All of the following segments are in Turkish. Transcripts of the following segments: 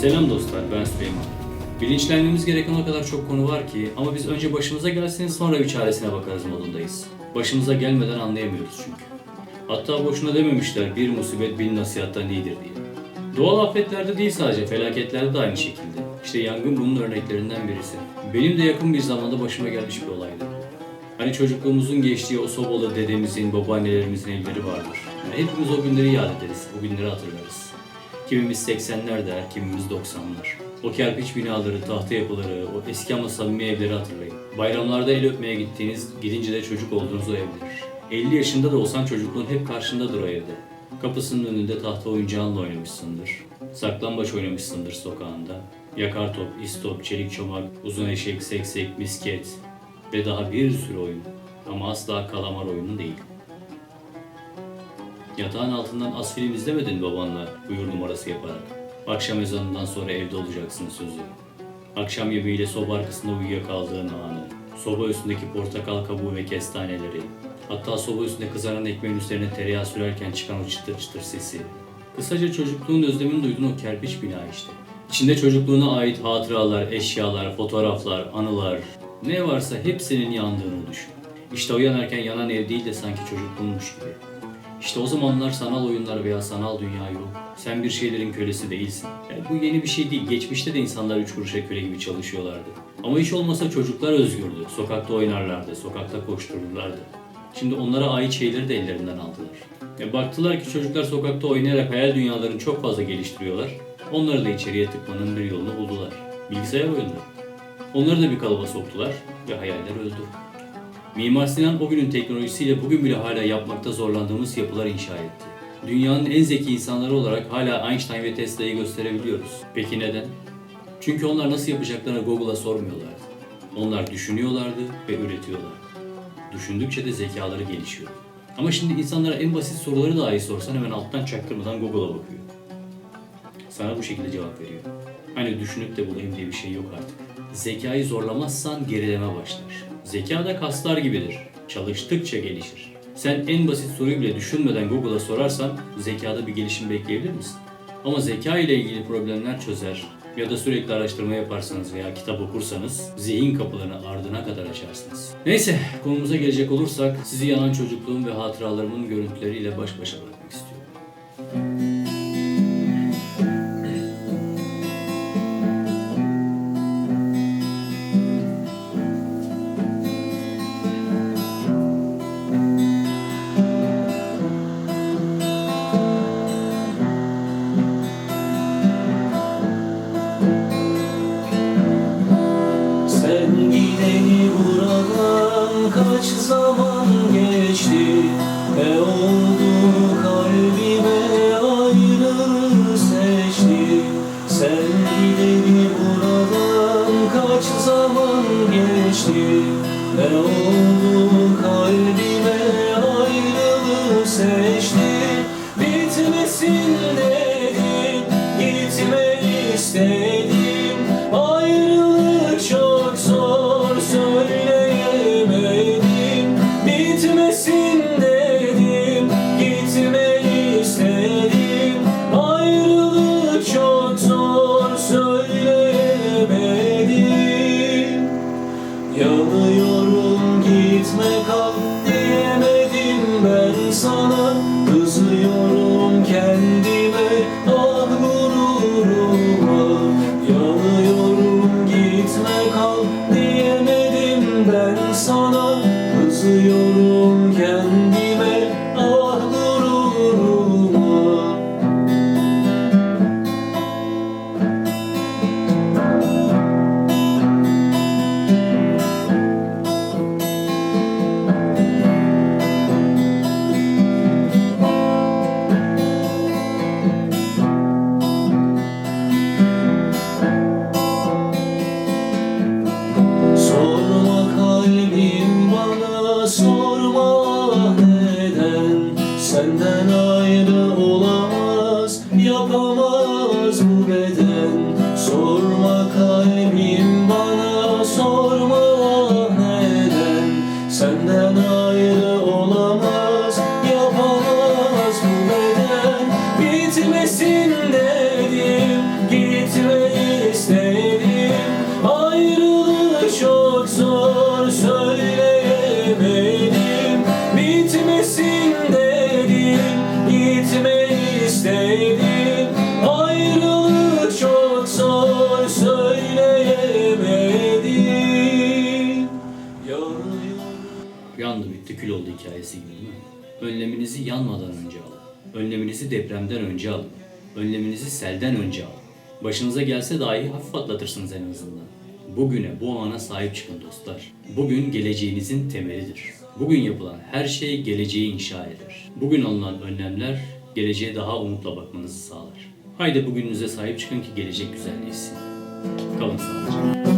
Selam dostlar, ben Süleyman. Bilinçlenmemiz gereken o kadar çok konu var ki ama biz önce başımıza gelsin sonra bir çaresine bakarız modundayız. Başımıza gelmeden anlayamıyoruz çünkü. Hatta boşuna dememişler bir musibet bin nasihattan iyidir diye. Doğal afetlerde değil sadece felaketlerde de aynı şekilde. İşte yangın bunun örneklerinden birisi. Benim de yakın bir zamanda başıma gelmiş bir olaydı. Hani çocukluğumuzun geçtiği o sobalı dedemizin, babaannelerimizin evleri vardır. Yani hepimiz o günleri yad ederiz, o günleri hatırlarız. Kimimiz 80'ler der, kimimiz 90'lar. O kerpiç binaları, tahta yapıları, o eski ama samimi evleri hatırlayın. Bayramlarda el öpmeye gittiğiniz, gidince de çocuk olduğunuz o evler. 50 yaşında da olsan çocukluğun hep karşındadır o evde. Kapısının önünde tahta oyuncağınla oynamışsındır. Saklambaç oynamışsındır sokağında. Yakar top, istop, çelik çomak, uzun eşek, seksek, misket ve daha bir sürü oyun. Ama asla kalamar oyunu değil. Yatağın altından az film izlemedin babanla buyur numarası yaparak. Akşam ezanından sonra evde olacaksın sözü. Akşam yemeğiyle soba arkasında uyuyakaldığın anı. Soba üstündeki portakal kabuğu ve kestaneleri. Hatta soba üstünde kızaran ekmeğin üzerine tereyağı sürerken çıkan o çıtır çıtır sesi. Kısaca çocukluğun özlemini duyduğun o kerpiç bina işte. İçinde çocukluğuna ait hatıralar, eşyalar, fotoğraflar, anılar, ne varsa hepsinin yandığını düşün. İşte o yanarken yanan ev değil de sanki çocukluğunmuş gibi. İşte o zamanlar sanal oyunlar veya sanal dünya yok. Sen bir şeylerin kölesi değilsin. Yani bu yeni bir şey değil. Geçmişte de insanlar üç kuruşa köle gibi çalışıyorlardı. Ama hiç olmasa çocuklar özgürdü. Sokakta oynarlardı, sokakta koştururlardı. Şimdi onlara ait şeyleri de ellerinden aldılar. E baktılar ki çocuklar sokakta oynayarak hayal dünyalarını çok fazla geliştiriyorlar. Onları da içeriye tıkmanın bir yolunu buldular. Bilgisayar oyunları. Onları da bir kalıba soktular ve hayaller öldü. Mimar Sinan o günün teknolojisiyle bugün bile hala yapmakta zorlandığımız yapılar inşa etti. Dünyanın en zeki insanları olarak hala Einstein ve Tesla'yı gösterebiliyoruz. Peki neden? Çünkü onlar nasıl yapacaklarını Google'a sormuyorlardı. Onlar düşünüyorlardı ve üretiyorlardı. Düşündükçe de zekaları gelişiyor. Ama şimdi insanlara en basit soruları dahi sorsan hemen alttan çaktırmadan Google'a bakıyor. Sana bu şekilde cevap veriyor. Hani düşünüp de bulayım diye bir şey yok artık. Zekayı zorlamazsan gerileme başlar. Zeka da kaslar gibidir. Çalıştıkça gelişir. Sen en basit soruyu bile düşünmeden Google'a sorarsan zekada bir gelişim bekleyebilir misin? Ama zeka ile ilgili problemler çözer ya da sürekli araştırma yaparsanız veya kitap okursanız zihin kapılarını ardına kadar açarsınız. Neyse konumuza gelecek olursak sizi yanan çocukluğum ve hatıralarımın görüntüleriyle baş başa bırakmak kaç zaman geçti. Ne oldu kalbime ayrılığı seçti. Sen gideni buradan kaç zaman geçti? Ne oldu sorma neden? Senden ayrı olamaz yapamaz bu beden. Sorma kalbim bana sorma neden? Senden ayrı olamaz yapamaz bu beden. Bitmesin dedim oldu hikayesi gibi değil mi? Önleminizi yanmadan önce alın. Önleminizi depremden önce alın. Önleminizi selden önce alın. Başınıza gelse dahi hafif atlatırsınız en azından. Bugüne, bu ana sahip çıkın dostlar. Bugün geleceğinizin temelidir. Bugün yapılan her şey geleceği inşa eder. Bugün alınan önlemler geleceğe daha umutla bakmanızı sağlar. Haydi bugününüze sahip çıkın ki gelecek güzelleşsin. Kalın sağlıcakla.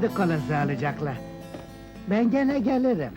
Hadi kalın sağlıcakla. Ben gene gelirim.